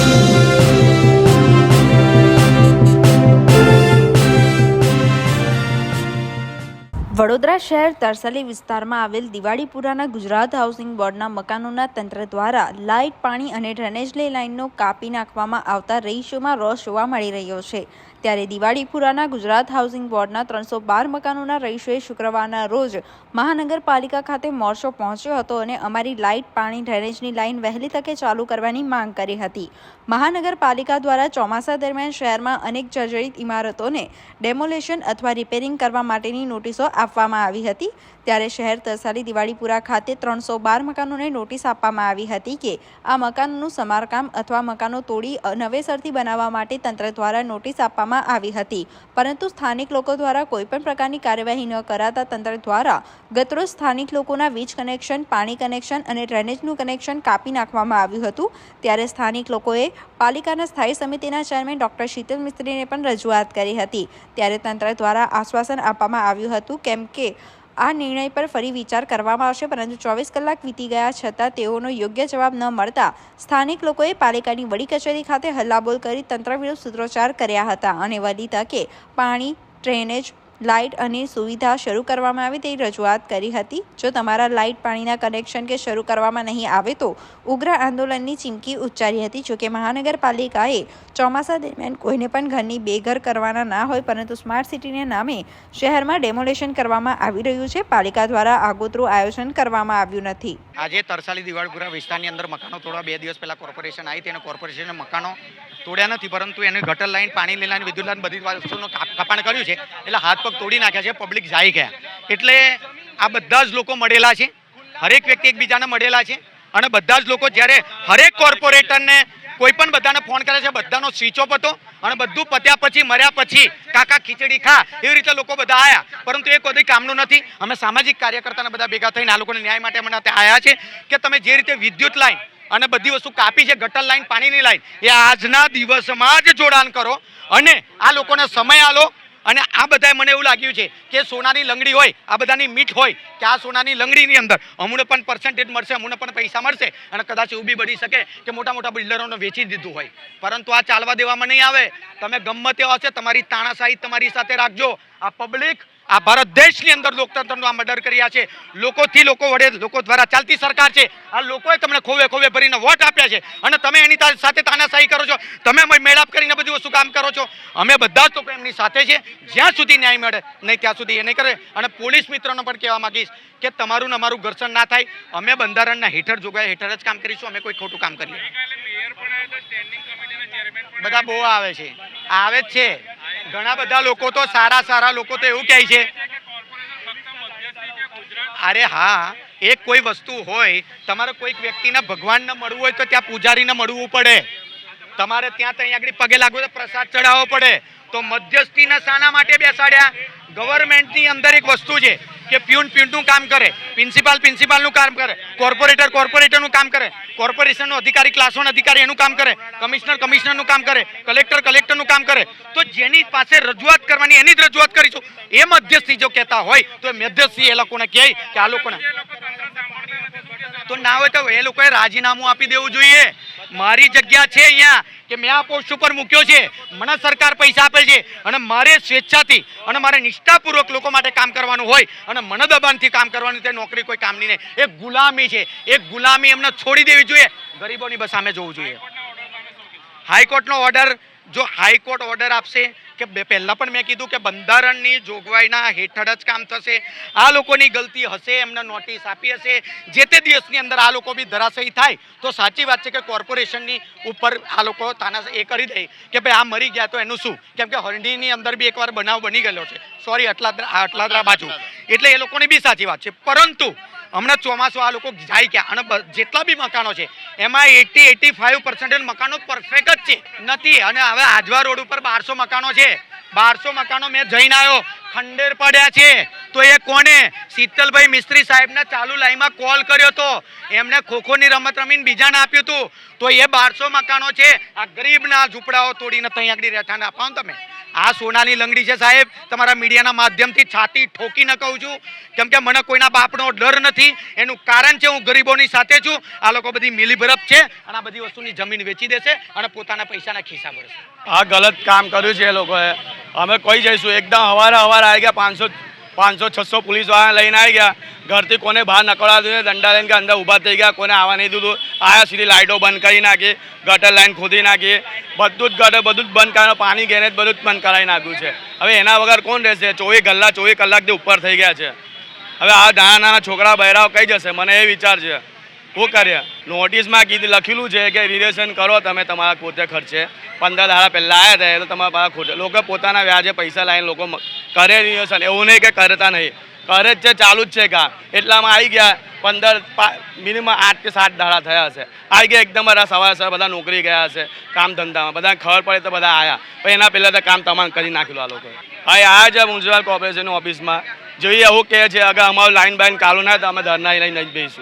Thank you. Vadodara શહેર તરસાલી વિસ્તારમાં આવેલ દિવાળીપુરાના ગુજરાત હાઉસિંગ બોર્ડના મકાનોના તંત્ર દ્વારા લાઇટ, પાણી અને ડ્રેનેજની લાઇનનો કાપી નાખવામાં આવતા રહીશોમાં રોષ જોવા મળી રહ્યો છે. ત્યારે દિવાળીપુરાના ગુજરાત હાઉસિંગ બોર્ડના ત્રણસો બાર મકાનોના રહીશોએ શુક્રવારના રોજ મહાનગરપાલિકા ખાતે મોરચો પહોંચ્યો હતો અને અમારી લાઇટ, પાણી, ડ્રેનેજની લાઇન વહેલી તકે ચાલુ કરવાની માંગ કરી હતી. મહાનગરપાલિકા દ્વારા ચોમાસા દરમિયાન શહેરમાં અનેક જર્જરિત ઇમારતોને ડેમોલેશન અથવા રિપેરિંગ કરવા માટેની નોટિસો આપવામાં આવી હતી. ત્યારે શહેર તરસાલી દિવાળીપુરા ખાતે ત્રણસો બાર મકાનોને નોટિસ આપવામાં આવી હતી કે આ મકાનોનું સમારકામ અથવા મકાનો તોડી નવેસરથી બનાવવા માટે તંત્ર દ્વારા નોટિસ આપવામાં આવી હતી. પરંતુ સ્થાનિક લોકો દ્વારા કોઈપણ પ્રકારની કાર્યવાહી ન કરાતા તંત્ર દ્વારા ગતરોજ સ્થાનિક લોકોના વીજ કનેક્શન, પાણી કનેક્શન અને ડ્રેનેજનું કનેક્શન કાપી નાખવામાં આવ્યું હતું. ત્યારે સ્થાનિક લોકોએ પાલિકાના સ્થાયી સમિતિના ચેરમેન ડોક્ટર શીતલ મિસ્ત્રીને પણ રજૂઆત કરી હતી. ત્યારે તંત્ર દ્વારા આશ્વાસન આપવામાં આવ્યું હતું કેમ કે આ નિર્ણય પર ફરી વિચાર કરવામાં આવશે, પરંતુ ચોવીસ કલાક વીતી ગયા છતાં તેઓનો યોગ્ય જવાબ ન મળતા સ્થાનિક લોકોએ પાલિકાની વડી કચેરી ખાતે હલ્લાબોલ કરી તંત્ર વિરુદ્ધ સૂત્રોચ્ચાર કર્યા હતા અને વધી તકે પાણી, ડ્રેનેજ લાઇટ અને સુવિધા શરૂ કરવામાં આવે તેવી રજૂઆત કરી હતી. જો તમારા લાઇટ પાણીના કનેક્શન કે શરૂ કરવામાં નહીં આવે તો ઉગ્ર આંદોલનની ચીમકી ઉચ્ચારી હતી. જોકે મહાનગરપાલિકાએ ચોમાસા દરમિયાન કોઈને પણ ઘરની બેઘર કરવાના ના હોય, પરંતુ સ્માર્ટ સિટીને નામે શહેરમાં ડેમોલેશન કરવામાં આવી રહ્યું છે. પાલિકા દ્વારા આગોતરું આયોજન કરવામાં આવ્યું નથી. આજે તરસાલી દિવાળપુરા વિસ્તારની અંદર મકાનો થોડા બે દિવસ પહેલા કોર્પોરેશન આવી તેને કોર્પોરેશનના મકાનો તોડ્યા નથી, પરંતુ એને ગટર લાઈન, પાણી લાઈન વિદ્યુત લાઈન, બધી વસ્તુનું કાપ- કપાણ કર્યું છે. એટલે હાથ પગ તોડી નાખ્યા છે પબ્લિક જાય ગયા એટલે આ બધા જ લોકો મળેલા છે, હરેક વ્યક્તિ એકબીજાને મળેલા છે, અને બધા જ લોકો જ્યારે હરેક કોર્પોરેટરને કોઈ પણ બધાને ફોન કરે છે, બધાનો સ્વિચ ઓફ હતો, અને બધું પત્યા પછી, મર્યા પછી, કાકા ખીચડી ખા, એવી રીતે લોકો બધા આવ્યા પરંતુ એ કોઈ કામનું નથી. અમે સામાજિક કાર્યકર્તાને બધા ભેગા થઈને આ લોકોને ન્યાય માટે અમે આયા છે કે તમે જે રીતે વિદ્યુત લાઈન અને બધી વસ્તુ કાપી છે, ગટર લાઈન, પાણીની લાઈન. એ આજના દિવસમાં જ જોડાણ કરો અને આ લોકોને સમય આલો અને આ બધાએ મને એવું લાગ્યું છે કે સોનાની લંગડી હોય, આ બધાની મીઠ હોય, કે આ સોનાની લંગડીની અંદર અમને પણ પર્સન્ટેજ મળશે અમને પણ પૈસા મળશે અને કદાચ એવું બી બની શકે કે મોટા મોટા બિલ્ડરોને વેચી દીધું હોય. પરંતુ આ ચાલવા દેવામાં નહીં આવે. તમે ગમે તેવા હશે, તમારી તાણાશાહી તમારી સાથે રાખજો. આ પબ્લિક આ ભારત દેશની અંદર લોકતંત્રનો આ મર્ડર કર્યા છે. લોકોથી લોકો વડે લોકો દ્વારા ચાલતી સરકાર છે. આ લોકોએ તમને ખોવે ખોવે ભરીને વોટ આપ્યા છે. અને તમે એની સાથે તાનાશાહી કરો છો. તમે મેળાપ કરીને બધું વસ્તુ કામ કરો છો. અમે બધા જ લોકો એમની સાથે છે. જ્યાં સુધી ન્યાય મળે નહીં ત્યાં સુધી એ નહીં કરે. અને પોલીસ મિત્રોને પણ કહેવા માંગીશ કે તમારું ને અમારું ઘર્ષણ ના થાય. અમે બંધારણના હેઠળ જોગવાઈ હેઠળ જ કામ કરીશું. અમે કોઈ ખોટું કામ કરીએ. બધા બહુ આવે છે. આવે જ છે. ઘણા બધા લોકો તો સારા સારા લોકો તો એવું કહે છે. અરે હા, એક કોઈ વસ્તુ હોય, તમારે કોઈક વ્યક્તિને ભગવાનને મળવું હોય તો ત્યાં પૂજારીને મળવું પડે. તમારે ત્યાં ત્યાં આગળ પગે લાગવું તો પ્રસાદ ચડાવવો પડે. તો મધ્યસ્થીને શાના માટે બેસાડ્યા? ગવર્મેન્ટની અંદર એક વસ્તુ છે કે પ્યુન પ્યુનનું કામ કરે. પ્રિન્સિપાલ પ્રિન્સિપાલનું કામ કરે. કોર્પોરેટર કોર્પોરેટરનું કામ કરે. કોર્પોરેશનનો અધિકારી ક્લાસ વન અધિકારી એનું કામ કરે. કમિશનર કમિશનરનું કામ કરે. કલેક્ટર કલેક્ટરનું કામ કરે. તો જેની પાસે રજૂઆત કરવાની એની જ રજૂઆત કરીશું. એ મધ્યસ્થી જો કહેતા હોય તો એ મધ્યસ્થી એ લોકોને કહે કે આ લોકોને. તો ના હોય તો એ લોકોએ રાજીનામું આપી દેવું જોઈએ. મારી જગ્યા છે અહીંયા કે મેં આ પોસ્ટ ઉપર મૂક્યો છે. મને સરકાર પૈસા આપે છે. અને મારે સ્વેચ્છાથી અને મારે નિષ્ઠાપૂર્વક લોકો માટે કામ કરવાનું હોય અને મને દબાણથી કામ કરવાનું તે નોકરી કોઈ કામની નહીં. એ ગુલામી છે. એ ગુલામી એમને છોડી દેવી જોઈએ. ગરીબોની બસ સામે જોવું જોઈએ. હાઈકોર્ટનો ઓર્ડર જો હાઈકોર્ટ ઓર્ડર આપશે કે પહેલાં પણ મેં કીધું કે બંધારણની જોગવાઈના હેઠળ જ કામ થશે. આ લોકોની ગલતી હશે એમને નોટિસ આપી હશે. જે તે દિવસની અંદર આ લોકો બી ધરાશયી થાય તો સાચી વાત છે કે કોર્પોરેશનની ઉપર આ લોકો તાના એ કરી દે કે ભાઈ આ મરી ગયા તો એનું શું? કેમ કે હરણીની અંદર બી એકવાર બનાવ બની ગયેલો છે. સોરી અટલાદરા અટલાદરા બાજુ. એટલે એ લોકોની બી સાચી વાત છે. પરંતુ હમણાં ચોમાસું આ લોકો જાય ક્યાં? અને જેટલા બી મકાનો છે, એમાં એટી એટી ફાઈવ પર્સન્ટેજ મકાનો પરફેક્ટ જ છે. નથી. અને હવે આજવા રોડ ઉપર બારસો મકાનો છે. બારસો મકાનો મેં જઈને આવ્યો. ખંડેર પડ્યા છે. તો એ કોને? શીતલભાઈ મિસ્ત્રી સાહેબના ચાલુ લાઈનમાં કોલ કર્યો હતો એમને ખોખોની રમત રમીને બીજાને આપ્યું હતું તો એ બારસો મકાનો છે. આ ગરીબના ઝૂંપડાઓ તોડીને ત્યાં આગળ રહેઠાને અપાવો તમે. આ સોનાની લંગડી છે સાહેબ. તમારા મીડિયાના માધ્યમથી છાતી ઠોકીને કહું છું. કેમ કે મને કોઈના બાપનો ડર નથી. એનું કારણ છે હું ગરીબોની સાથે છું. આ લોકો બધી મિલીભરપ છે અને આ બધી વસ્તુની જમીન વેચી દેશે અને પોતાના પૈસાના ખિસ્સા ભરશે. આ ગલત કામ કર્યું છે એ લોકોએ. અમે કોઈ જઈશું, એકદમ હવારે હવારે આવી ગયા, પાંચસો પાંચસો, છસો પોલીસવાળા લઈને આવી ગયા. ઘરથી કોને બહાર નકળવા દીધું, દંડા લઈને અંદર ઊભા થઈ ગયા, કોને આવવા નહીં દીધું. આયા સીધી લાઇટો બંધ કરી નાખી, ગટર લાઈન ખોદી નાખી. બધું જ ગટર, બધું જ બંધ કરાયું પાણી ગેરેજ બધું જ બંધ કરાવી નાખ્યું છે. હવે એના વગર કોણ રહેશે? ચોવીસ કલાક ચોવીસ કલાકથી ઉપર થઈ ગયા છે. હવે આ નાના નાના છોકરા બહેરાઓ કઈ જશે? મને એ વિચાર છે. શું કરીએ નોટિસમાં કીધું, લખેલું છે કે રિલેશન કરો, તમે તમારા પોતે ખર્ચે. પંદર દાડા પહેલાં આવ્યા હતા તો તમારા પાસે ખોટે. લોકો પોતાના વ્યાજે પૈસા લાવીને લોકો કરે રિલેશન. એવું નહીં કે કરતા નહીં. કરે જ છે, ચાલુ જ છે કા એટલામાં આવી ગયા, પંદર મિનિમમ આઠ કે સાત દાડા થયા હશે. આવી ગયા, એકદમ બધા સવારે સવારે બધા નોકરી ગયા હશે, કામ ધંધામાં. બધા ખબર પડે તો બધા આવ્યા પણ એના પહેલાં તો કામ તમામ કરી નાખેલું આ લોકોએ. હા આ જ છે મ્યુનિસિપલ કોર્પોરેશન ઓફિસમાં જોઈએ એવું કહે છે, અગર અમારું લાઈન બાઈન કાલુ ના તો અમે ધરના લઈને જ બેસીશું.